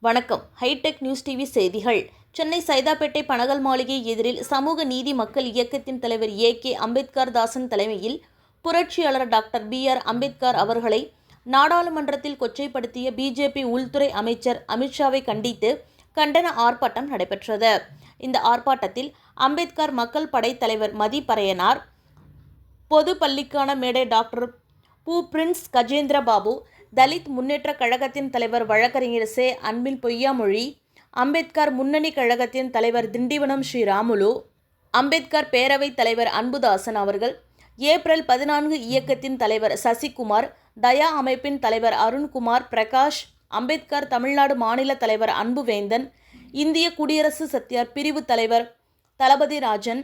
வணக்கம். Hitech news TV செய்திகள். சென்னை சைதாப்பேட்டை பனகல் மாளிகை எதிரில் சமூக நீதி மக்கள் இயக்கத்தின் தலைவர் ஏ கே அம்பேத்கர் தாசன் தலைமையில் புரட்சியாளர் டாக்டர் பி ஆர் அம்பேத்கர் அவர்களை நாடாளுமன்றத்தில் கொச்சைப்படுத்திய பிஜேபி உள்துறை அமைச்சர் அமித்ஷாவை கண்டித்து கண்டன ஆர்ப்பாட்டம் நடைபெற்றது. இந்த ஆர்ப்பாட்டத்தில் அம்பேத்கர் மக்கள் படைத்தலைவர் தலைவர் மதி பொது பள்ளிக்கான மேடை டாக்டர் பூ பிரின்ஸ் கஜேந்திர பாபு தலித் முன்னேற்ற கழகத்தின் தலைவர் வழக்கறிஞர் சே. அன்பில் பொய்யாமொழி அம்பேத்கர் முன்னணி கழகத்தின் தலைவர் திண்டிவனம் ஸ்ரீராமுலு அம்பேத்கர் பேரவைத் தலைவர் அன்புதாசன் அவர்கள் ஏப்ரல் பதினான்கு இயக்கத்தின் தலைவர் சசிகுமார் தயா அமைப்பின் தலைவர் அருண்குமார் பிரகாஷ் அம்பேத்கர் தமிழ்நாடு மாநில தலைவர் அன்புவேந்தன் இந்திய குடியரசு சத்தியார் பிரிவு தலைவர் தளபதி ராஜன்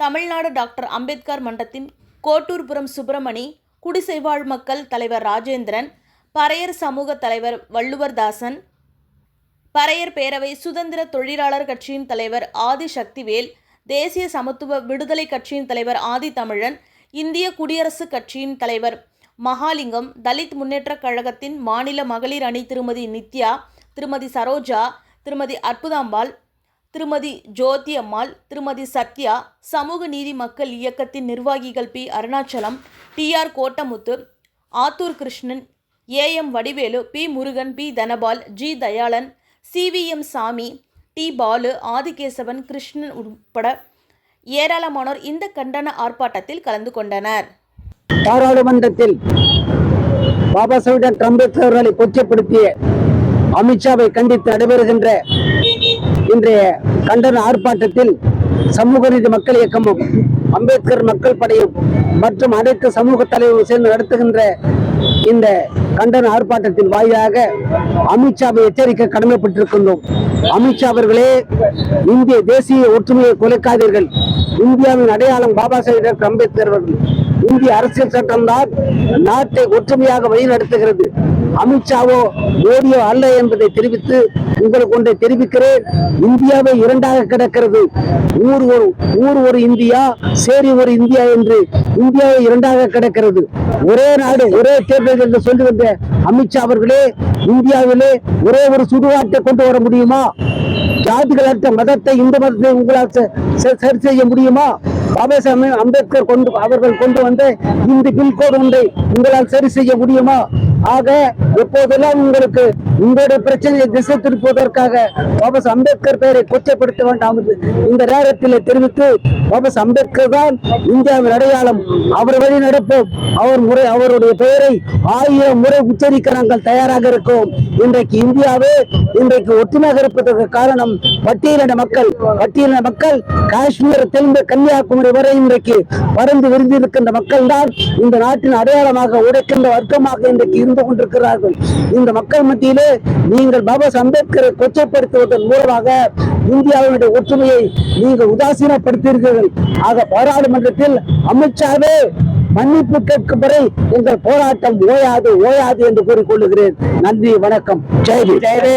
தமிழ்நாடு டாக்டர் அம்பேத்கர் மன்றத்தின் கோட்டூர்புரம் சுப்பிரமணி குடிசைவாழ் மக்கள் தலைவர் ராஜேந்திரன் பறையர் சமூக தலைவர் வள்ளுவர்தாசன் பறையர் பேரவை சுதந்திர தொழிலாளர் கட்சியின் தலைவர் ஆதி சக்திவேல் தேசிய சமத்துவ விடுதலை கட்சியின் தலைவர் ஆதி தமிழன் இந்திய குடியரசுக் கட்சியின் தலைவர் மகாலிங்கம் தலித் முன்னேற்றக் கழகத்தின் மாநில மகளிர் அணி திருமதி நித்யா திருமதி சரோஜா திருமதி அற்புதாம்பாள் திருமதி ஜோதி அம்மாள் திருமதி சத்யா சமூக நீதி மக்கள் இயக்கத்தின் நிர்வாகிகள் P. Arunachalam T. R. Kottamuthu Attur Krishnan A. M. Vadivelu P. Murugan P. Dhanapal G. Dhayalan CVM Sami T. Balu Adhikesavan Krishnan உட்பட ஏராளமானோர் இந்த கண்டன ஆர்ப்பாட்டத்தில் கலந்து கொண்டனர். பாராளுமன்றத்தில் பாபா சாஹிப் அம்பேத்கர் அவர்களை கொச்சப்படுத்திய அமித்ஷாவை கண்டித்து நடைபெறுகின்ற இன்றைய கண்டன ஆர்ப்பாட்டத்தில் சமூக நீதி மக்கள் இயக்கமும் அம்பேத்கர் மக்கள் படையும் மற்றும் அனைத்து சமூக தலைவரும் சேர்ந்து நடத்துகின்ற இந்த கண்டன ஆர்ப்பாட்டத்தின் வாயிலாக அமித்ஷாவை எச்சரிக்க கடமைப்பட்டிருக்கின்றோம். அமித்ஷா அவர்களே இந்திய தேசிய ஒற்றுமையை குலைக்காதீர்கள். இந்தியாவின் அடையாளம் பாபா சாஹேப் டாக்டர் அம்பேத்கர் அவர்கள். இந்திய அரசியல் சட்டம்தான் நாட்டை ஒற்றுமையாக வழிநடத்துகிறது. அமித்ஷாவோ மோடியோ அல்ல என்பதை தெரிவித்து உங்களுக்கு ஒன்றை தெரிவிக்கிறேன். இந்தியாவை இரண்டாக கிடக்கிறது. ஊர் ஒரு ஊர் ஒரு இந்தியா சேரி ஒரு இந்தியா என்று இந்தியாவை இரண்டாக கிடக்கிறது. ஒரே நாடு ஒரே தேர்தல் என்று சொல்லி வந்த அமித்ஷா அவர்களே இந்தியாவிலே ஒரே ஒரு சுடுகாட்டை கொண்டு வர முடியுமா? ஜாதிகளற்ற மதத்தை இந்து மதத்தை உங்களால் சரி செய்ய முடியுமா? பாபா அம்பேத்கர் கொண்டு அவர்கள் கொண்டு வந்த இந்த பில் கோடு ஒன்றை உங்களால் சரி செய்ய முடியுமா? ஆக எப்போதெல்லாம் உங்களுக்கு உங்களுடைய பிரச்சனையை திசை திருப்புவதற்காக பாபஸ் அம்பேத்கர் பெயரை கொச்சப்படுத்த வேண்டாம் என்று இந்த நேரத்தில் தெரிவித்து பாபஸ் அம்பேத்கர் தான் இந்தியாவின் அடையாளம். அவர் வழி நடப்போம். அவர் முறை அவருடைய பெயரை ஆயிரம் முறை உச்சரிக்க நாங்கள் தயாராக இருக்கோம். இன்றைக்கு இந்தியாவே இன்றைக்கு ஒற்றுமையாக இருப்பதற்கு காரணம் பட்டியலின மக்கள். பட்டியலின மக்கள் காஷ்மீர் தெலுங்கு கன்னியாகுமரி வரை இன்றைக்கு பறந்து விரிந்திருக்கின்ற மக்கள் தான் இந்த நாட்டின் அடையாளமாக உடைக்கின்ற வர்க்கமாக இன்றைக்கு இருந்து கொண்டிருக்கிறார்கள். இந்த மக்கள் மத்தியிலே நீங்கள் பாபா அம்பேத்கரை கொச்சைப்படுத்துவதன் மூலமாக இந்தியாவினுடைய ஒற்றுமையை நீங்கள் உதாசீனப்படுத்தீர்கள். ஆக பாராளுமன்றத்தில் அமித்ஷாவே மன்னிப்பு கேட்கும் வரை எங்கள் போராட்டம் ஓயாது ஓயாது என்று கூறிக்கொள்ளுகிறேன். நன்றி வணக்கம். ஜெய் ஜெயதே